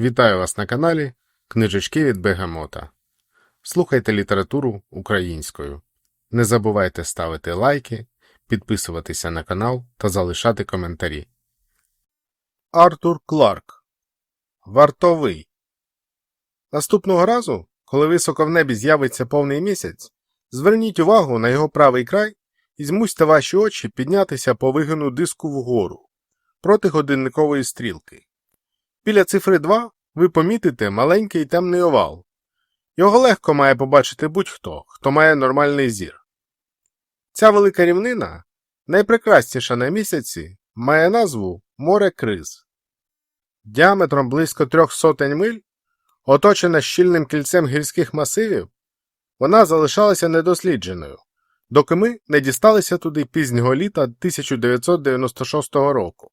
Вітаю вас на каналі Книжечки від Бегамота. Слухайте літературу українською. Не забувайте ставити лайки, підписуватися на канал та залишати коментарі. Артур Кларк Вартовий. Наступного разу, коли високо в небі з'явиться повний місяць, зверніть увагу на його правий край і змусьте ваші очі піднятися по вигину диску вгору проти годинникової стрілки. Біля цифри 2 ви помітите маленький темний овал. Його легко має побачити будь-хто, хто має нормальний зір. Ця велика рівнина, найпрекрасніша на місяці, має назву Море Криз. Діаметром близько трьох сотень миль, оточена щільним кільцем гірських масивів, вона залишалася недослідженою, доки ми не дісталися туди пізнього літа 1996 року.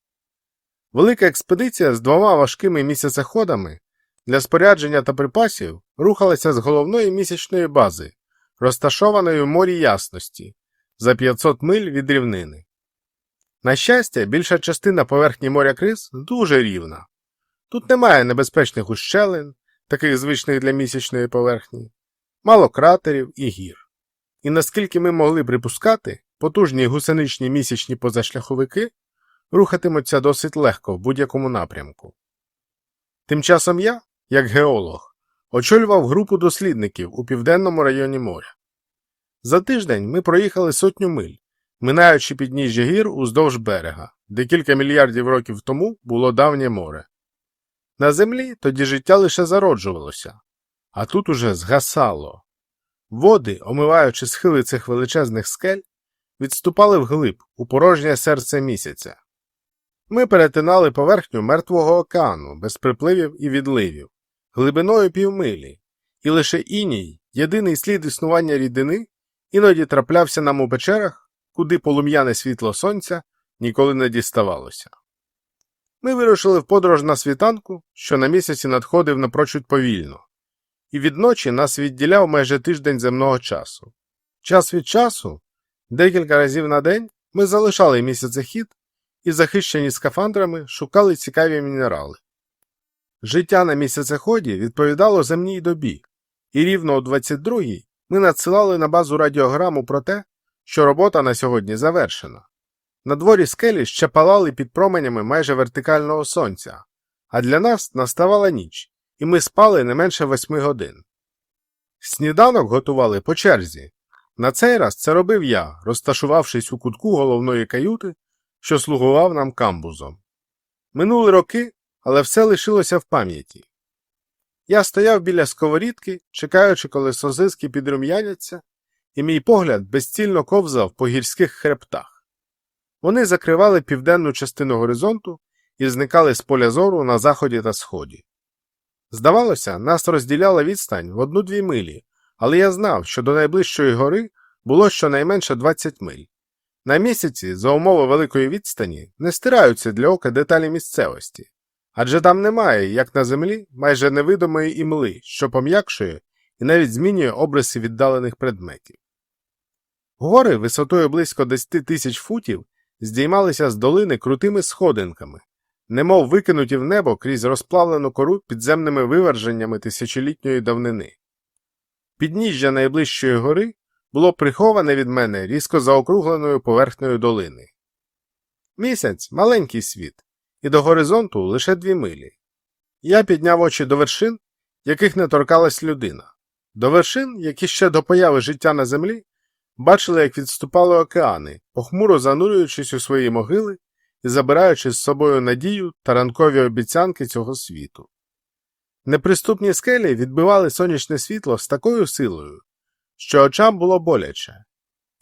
Велика експедиція з двома важкими місяцеходами для спорядження та припасів рухалася з головної місячної бази, розташованої в морі ясності, за 500 миль від рівнини. На щастя, більша частина поверхні моря Криз дуже рівна. Тут немає небезпечних ущелин, таких звичних для місячної поверхні, мало кратерів і гір. І наскільки ми могли припускати, потужні гусеничні місячні позашляховики рухатимуться досить легко в будь-якому напрямку. Тим часом я, як геолог, очолював групу дослідників у південному районі моря. За тиждень ми проїхали сотню миль, минаючи підніжжя гір уздовж берега, де кілька мільярдів років тому було давнє море. На землі тоді життя лише зароджувалося, а тут уже згасало. Води, омиваючи схили цих величезних скель, відступали вглиб у порожнє серце місяця. Ми перетинали поверхню мертвого океану без припливів і відливів, глибиною півмилі, і лише іній, єдиний слід існування рідини, іноді траплявся нам у печерах, куди полум'яне світло сонця ніколи не діставалося. Ми вирушили в подорож на світанку, що на місяці надходив напрочуд повільно, і від ночі нас відділяв майже тиждень земного часу. Час від часу, декілька разів на день, ми залишали місяцехід і, захищені скафандрами, шукали цікаві мінерали. Життя на місяцеході відповідало земній добі, і рівно о 22-й ми надсилали на базу радіограму про те, що робота на сьогодні завершена. На дворі скелі ще палали під променями майже вертикального сонця, а для нас наставала ніч, і ми спали не менше восьми годин. Сніданок готували по черзі. На цей раз це робив я, розташувавшись у кутку головної каюти що слугував нам камбузом. Минули роки, але все лишилося в пам'яті. Я стояв біля сковорідки, чекаючи, коли созиски підрум'яняться, і мій погляд безцільно ковзав по гірських хребтах. Вони закривали південну частину горизонту і зникали з поля зору на заході та сході. Здавалося, нас розділяла відстань в одну-дві милі, але я знав, що до найближчої гори було щонайменше 20 миль. На місяці, за умови великої відстані, не стираються для ока деталі місцевості, адже там немає, як на землі, майже невидимої імли, що пом'якшує і навіть змінює обриси віддалених предметів. Гори висотою близько 10 тисяч футів здіймалися з долини крутими сходинками, немов викинуті в небо крізь розплавлену кору підземними виверженнями тисячолітньої давнини. Підніжжя найближчої гори було приховане від мене різко заокругленою поверхнею долини. Місяць маленький світ, і до горизонту лише дві милі. Я підняв очі до вершин, яких не торкалась людина, до вершин, які ще до появи життя на землі бачили, як відступали океани, похмуро занурюючись у свої могили і забираючи з собою надію та ранкові обіцянки цього світу. Неприступні скелі відбивали сонячне світло з такою силою, що очам було боляче,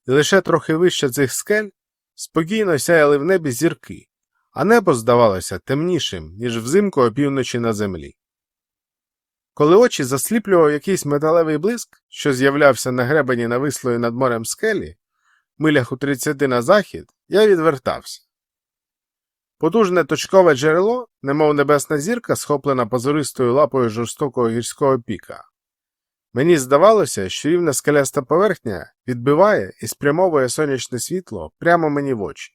і лише трохи вище цих скель спокійно сяяли в небі зірки, а небо здавалося темнішим, ніж взимку опівночі на землі. Коли очі засліплював якийсь металевий блиск, що з'являвся на гребені навислої над морем скелі, милях у тридцяти на захід, я відвертався. Потужне точкове джерело, немов небесна зірка, схоплена позористою лапою жорстокого гірського піка, Мені здавалося, що рівна скеляста поверхня відбиває і спрямовує сонячне світло прямо мені в очі.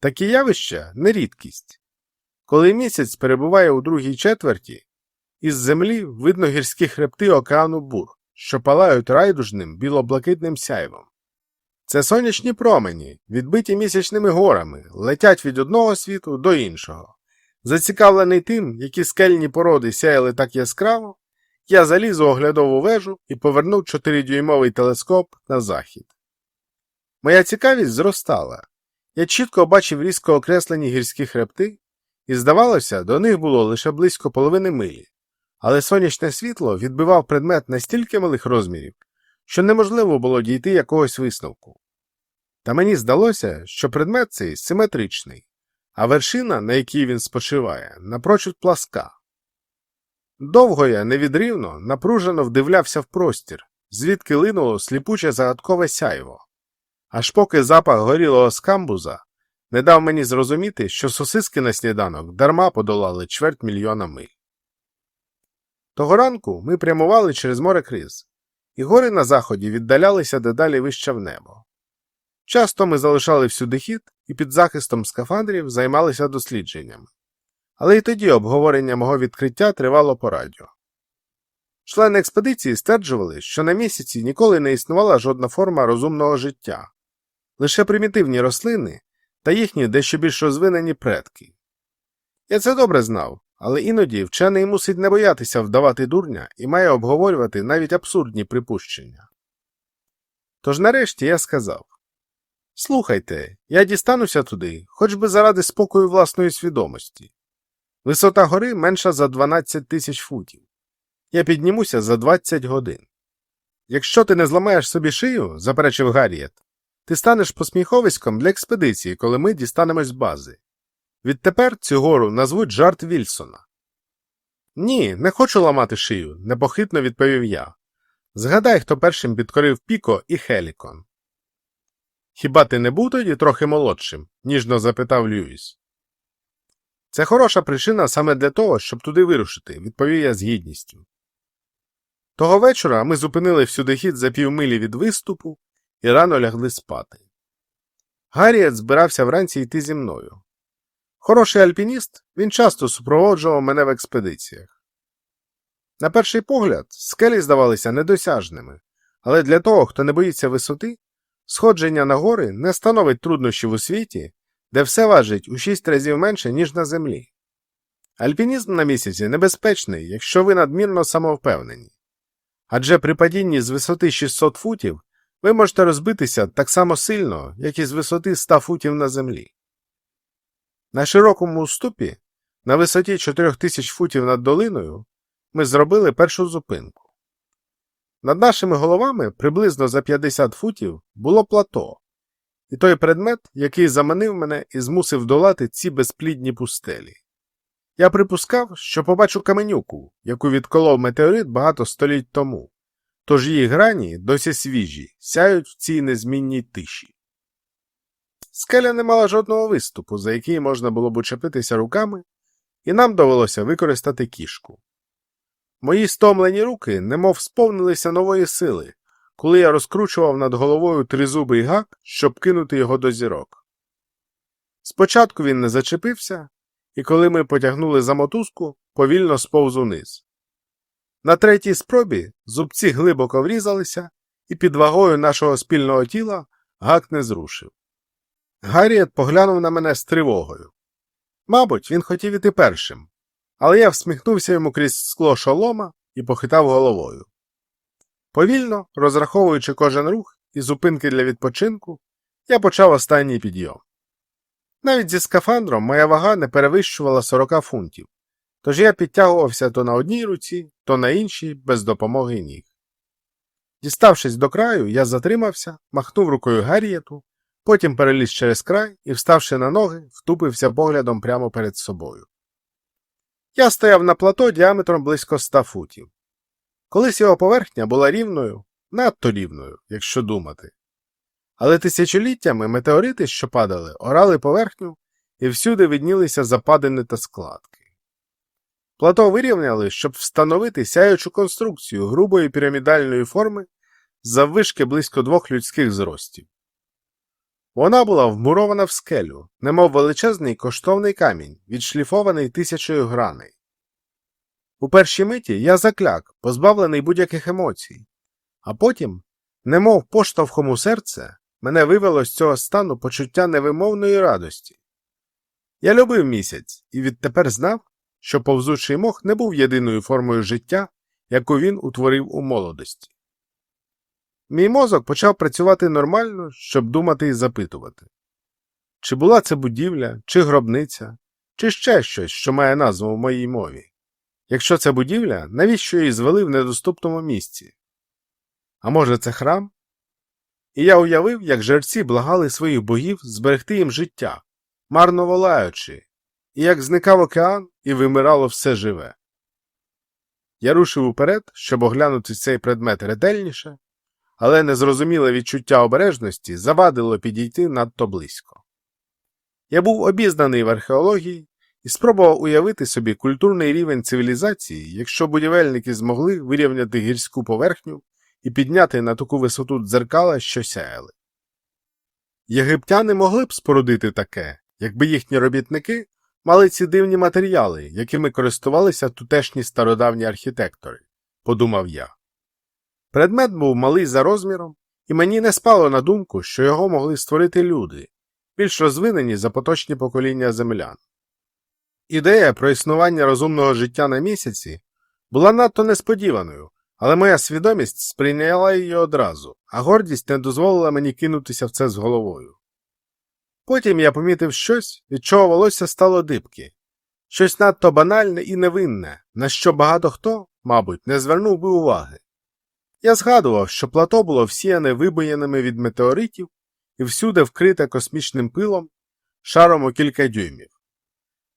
Такі явища не рідкість. Коли місяць перебуває у другій четверті, із землі видно гірські хребти океану Бур, що палають райдужним білоблакитним сяйвом. Це сонячні промені, відбиті місячними горами, летять від одного світу до іншого. Зацікавлений тим, які скельні породи сяяли так яскраво, я заліз у оглядову вежу і повернув 4-дюймовий телескоп на захід. Моя цікавість зростала. Я чітко бачив різко окреслені гірські хребти, і, здавалося, до них було лише близько половини милі, але сонячне світло відбивав предмет настільки малих розмірів, що неможливо було дійти якогось висновку. Та мені здалося, що предмет цей симетричний, а вершина, на якій він спочиває, напрочуд пласка. Довго я невідривно, напружено вдивлявся в простір, звідки линуло сліпуче загадкове сяйво, аж поки запах горілого скамбуза не дав мені зрозуміти, що сосиски на сніданок дарма подолали чверть мільйона миль. Того ранку ми прямували через море криз, і гори на заході віддалялися дедалі вище в небо. Часто ми залишали всюди хід і під захистом скафандрів займалися дослідженнями. Але й тоді обговорення мого відкриття тривало по радіо. Члени експедиції стверджували, що на місяці ніколи не існувала жодна форма розумного життя, лише примітивні рослини та їхні дещо більш розвинені предки. Я це добре знав, але іноді вчений мусить не боятися вдавати дурня і має обговорювати навіть абсурдні припущення. Тож нарешті я сказав Слухайте, я дістануся туди, хоч би заради спокою власної свідомості. Висота гори менша за 12 тисяч футів. Я піднімуся за 20 годин. Якщо ти не зламаєш собі шию, заперечив Гарріет, ти станеш посміховиськом для експедиції, коли ми дістанемось з бази. Відтепер цю гору назвуть жарт Вільсона. Ні, не хочу ламати шию, непохитно відповів я. Згадай, хто першим підкорив Піко і Хелікон. Хіба ти не був тоді трохи молодшим? ніжно запитав Льюіс. Це хороша причина саме для того, щоб туди вирушити, відповів я з гідністю. Того вечора ми зупинили всюди хід за півмилі від виступу і рано лягли спати. Гарріет збирався вранці йти зі мною. Хороший альпініст, він часто супроводжував мене в експедиціях. На перший погляд, скелі здавалися недосяжними, але для того, хто не боїться висоти, сходження на гори не становить труднощів у світі, де все важить у шість разів менше, ніж на землі. Альпінізм на місяці небезпечний, якщо ви надмірно самовпевнені. Адже при падінні з висоти 600 футів ви можете розбитися так само сильно, як і з висоти 100 футів на землі. На широкому уступі, на висоті 4000 футів над долиною, ми зробили першу зупинку. Над нашими головами приблизно за 50 футів було плато, і той предмет, який заманив мене і змусив долати ці безплідні пустелі. Я припускав, що побачу каменюку, яку відколов метеорит багато століть тому, тож її грані досі свіжі, сяють в цій незмінній тиші. Скеля не мала жодного виступу, за який можна було б учепитися руками, і нам довелося використати кішку. Мої стомлені руки немов сповнилися нової сили, коли я розкручував над головою тризубий гак, щоб кинути його до зірок. Спочатку він не зачепився, і коли ми потягнули за мотузку, повільно сповз униз. На третій спробі зубці глибоко врізалися, і під вагою нашого спільного тіла гак не зрушив. Гарріет поглянув на мене з тривогою. Мабуть, він хотів іти першим, але я всміхнувся йому крізь скло шолома і похитав головою. Повільно, розраховуючи кожен рух і зупинки для відпочинку, я почав останній підйом. Навіть зі скафандром моя вага не перевищувала 40 фунтів, тож я підтягувався то на одній руці, то на іншій, без допомоги ніг. Діставшись до краю, я затримався, махнув рукою Гаррієту, потім переліз через край і, вставши на ноги, втупився поглядом прямо перед собою. Я стояв на плато діаметром близько ста футів. Колись його поверхня була рівною, надто рівною, якщо думати. Але тисячоліттями метеорити, що падали, орали поверхню і всюди виднілися западини та складки. Плато вирівняли, щоб встановити сяючу конструкцію грубої пірамідальної форми заввишки близько двох людських зростів. Вона була вмурована в скелю, немов величезний коштовний камінь, відшліфований тисячою граней. У першій миті я закляк, позбавлений будь-яких емоцій, а потім, немов поштовхом у серце, мене вивело з цього стану почуття невимовної радості. Я любив місяць і відтепер знав, що повзучий мох не був єдиною формою життя, яку він утворив у молодості. Мій мозок почав працювати нормально, щоб думати і запитувати. Чи була це будівля, чи гробниця, чи ще щось, що має назву в моїй мові? Якщо це будівля, навіщо її звели в недоступному місці? А може, це храм? І я уявив, як жерці благали своїх богів зберегти їм життя, марно волаючи, і як зникав океан і вимирало все живе. Я рушив уперед, щоб оглянути цей предмет ретельніше, але незрозуміле відчуття обережності завадило підійти надто близько. Я був обізнаний в археології і спробував уявити собі культурний рівень цивілізації, якщо будівельники змогли вирівняти гірську поверхню і підняти на таку висоту дзеркала, що сяяли. Єгиптяни могли б спорудити таке, якби їхні робітники мали ці дивні матеріали, якими користувалися тутешні стародавні архітектори, подумав я. Предмет був малий за розміром, і мені не спало на думку, що його могли створити люди, більш розвинені за поточні покоління землян. Ідея про існування розумного життя на місяці була надто несподіваною, але моя свідомість сприйняла її одразу, а гордість не дозволила мені кинутися в це з головою. Потім я помітив щось, від чого волосся стало дибки, щось надто банальне і невинне, на що багато хто, мабуть, не звернув би уваги. Я згадував, що плато було всіяне вибоїнами від метеоритів і всюди вкрите космічним пилом шаром у кілька дюймів.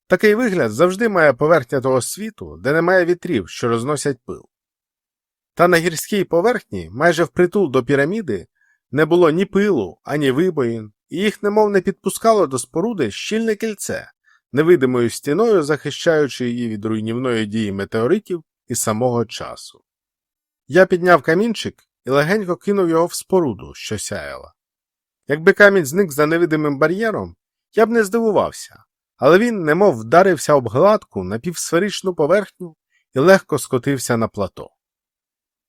Такий вигляд завжди має поверхня того світу, де немає вітрів, що розносять пил. Та на гірській поверхні, майже впритул до піраміди, не було ні пилу, ані вибоїн, і їх немов не підпускало до споруди щільне кільце, невидимою стіною захищаючи її від руйнівної дії метеоритів і самого часу. Я підняв камінчик і легенько кинув його в споруду, що сяяла. Якби камінь зник за невидимим бар'єром, я б не здивувався, але він немов вдарився об гладку напівсферичну поверхню і легко скотився на плато.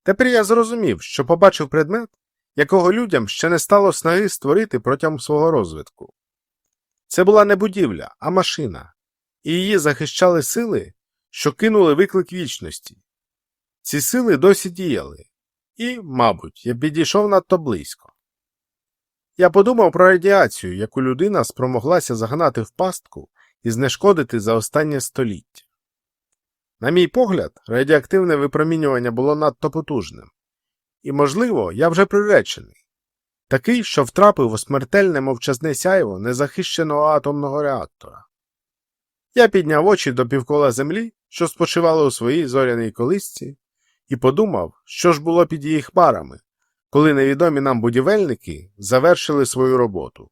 Тепер я зрозумів, що побачив предмет, якого людям ще не стало снаги створити протягом свого розвитку. Це була не будівля, а машина, і її захищали сили, що кинули виклик вічності. Ці сили досі діяли, і, мабуть, я підійшов надто близько. Я подумав про радіацію, яку людина спромоглася загнати в пастку і знешкодити за останнє століття. На мій погляд, радіоактивне випромінювання було надто потужним, і, можливо, я вже приречений такий, що втрапив у смертельне мовчазне сяйво незахищеного атомного реактора. Я підняв очі до півкола землі, що спочивали у своїй зоряній колисці, і подумав, що ж було під її хмарами, коли невідомі нам будівельники завершили свою роботу.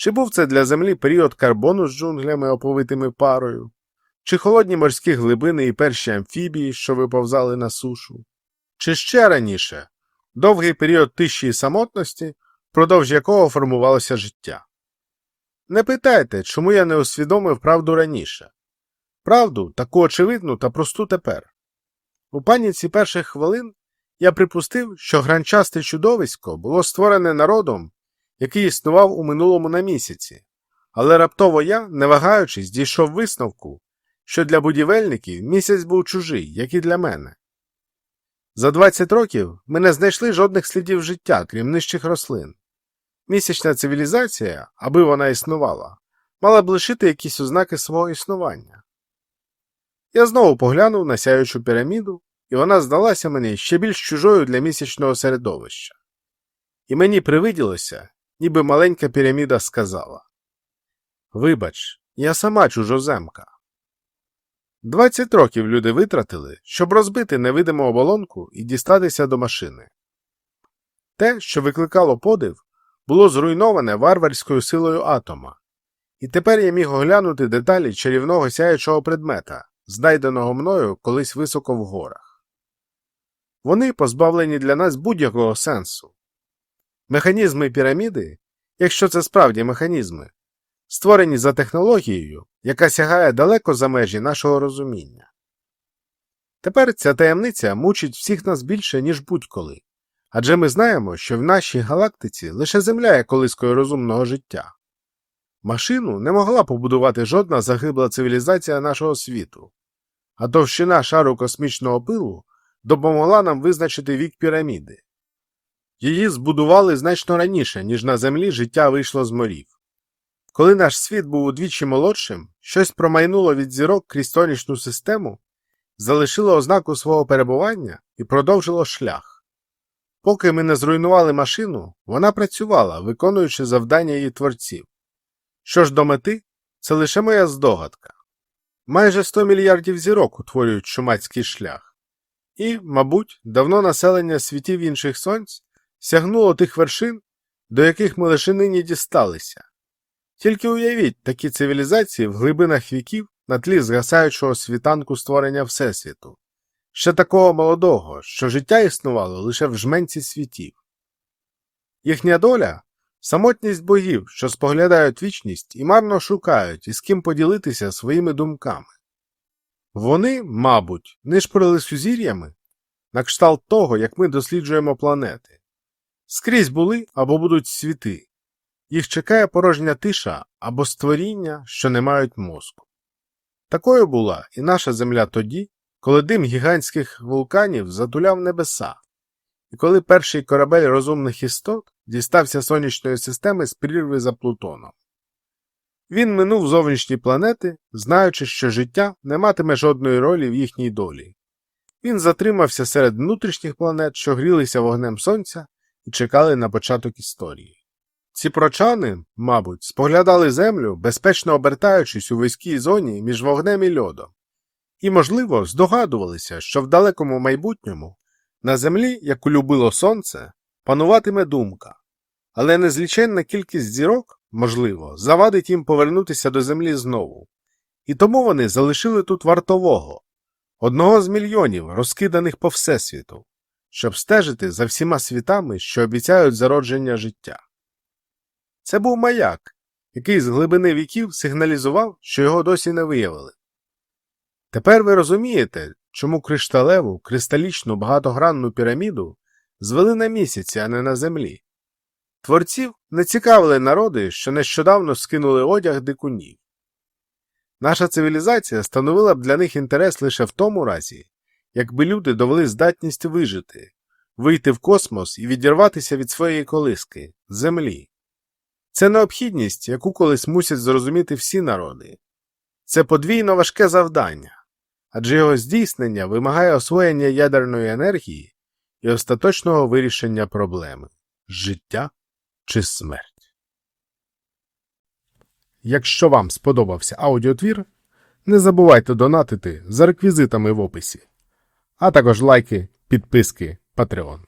Чи був це для землі період карбону з джунглями, оповитими парою, чи холодні морські глибини і перші амфібії, що виповзали на сушу, чи ще раніше довгий період тиші і самотності, впродовж якого формувалося життя. Не питайте, чому я не усвідомив правду раніше правду таку очевидну та просту тепер. У паніці перших хвилин я припустив, що гранчасте чудовисько було створене народом, який існував у минулому на місяці, але раптово я, не вагаючись, дійшов висновку, що для будівельників місяць був чужий, як і для мене. За 20 років ми не знайшли жодних слідів життя, крім нижчих рослин. Місячна цивілізація, аби вона існувала, мала б лишити якісь ознаки свого існування. Я знову поглянув на сяючу піраміду, і вона здалася мені ще більш чужою для місячного середовища. І мені привиділося, ніби маленька піраміда сказала Вибач, я сама чужоземка. Двадцять років люди витратили, щоб розбити невидиму оболонку і дістатися до машини. Те, що викликало подив, було зруйноване варварською силою атома, і тепер я міг оглянути деталі чарівного сяючого предмета, знайденого мною колись високо в горах. Вони позбавлені для нас будь-якого сенсу. Механізми піраміди, якщо це справді механізми, створені за технологією, яка сягає далеко за межі нашого розуміння. Тепер ця таємниця мучить всіх нас більше, ніж будь-коли, адже ми знаємо, що в нашій галактиці лише Земля є колискою розумного життя. Машину не могла побудувати жодна загибла цивілізація нашого світу, а товщина шару космічного пилу допомогла нам визначити вік піраміди. Її збудували значно раніше, ніж на землі життя вийшло з морів. Коли наш світ був удвічі молодшим, щось промайнуло від зірок крізь сонячну систему, залишило ознаку свого перебування і продовжило шлях. Поки ми не зруйнували машину, вона працювала, виконуючи завдання її творців. Що ж до мети, це лише моя здогадка. Майже 100 мільярдів зірок утворюють шумацький шлях. І, мабуть, давно населення світів інших сонць сягнуло тих вершин, до яких ми лише нині дісталися. Тільки уявіть такі цивілізації в глибинах віків на тлі згасаючого світанку створення Всесвіту, ще такого молодого, що життя існувало лише в жменці світів. Їхня доля самотність богів, що споглядають вічність і марно шукають, із ким поділитися своїми думками. Вони, мабуть, нишпорили сузір'ями на кшталт того, як ми досліджуємо планети. Скрізь були або будуть світи. Їх чекає порожня тиша або створіння, що не мають мозку. Такою була і наша земля тоді, коли дим гігантських вулканів затуляв небеса, і коли перший корабель розумних істот дістався сонячної системи з прірви за Плутоном. Він минув зовнішні планети, знаючи, що життя не матиме жодної ролі в їхній долі. Він затримався серед внутрішніх планет, що грілися вогнем сонця і чекали на початок історії. Ці прочани, мабуть, споглядали землю, безпечно обертаючись у вузькій зоні між вогнем і льодом, і, можливо, здогадувалися, що в далекому майбутньому на землі, яку любило сонце, пануватиме думка, але незліченна кількість зірок, можливо, завадить їм повернутися до землі знову, і тому вони залишили тут вартового, одного з мільйонів, розкиданих по всесвіту, щоб стежити за всіма світами, що обіцяють зародження життя. Це був маяк, який з глибини віків сигналізував, що його досі не виявили. Тепер ви розумієте, чому кришталеву, кристалічну багатогранну піраміду звели на місяці, а не на землі. Творців не цікавили народи, що нещодавно скинули одяг дикунів. Наша цивілізація становила б для них інтерес лише в тому разі, якби люди довели здатність вижити, вийти в космос і відірватися від своєї колиски землі. Це необхідність, яку колись мусять зрозуміти всі народи. Це подвійно важке завдання, адже його здійснення вимагає освоєння ядерної енергії і остаточного вирішення проблеми життя чи смерть. Якщо вам сподобався аудіотвір, не забувайте донатити за реквізитами в описі, а також лайки, підписки, Patreon.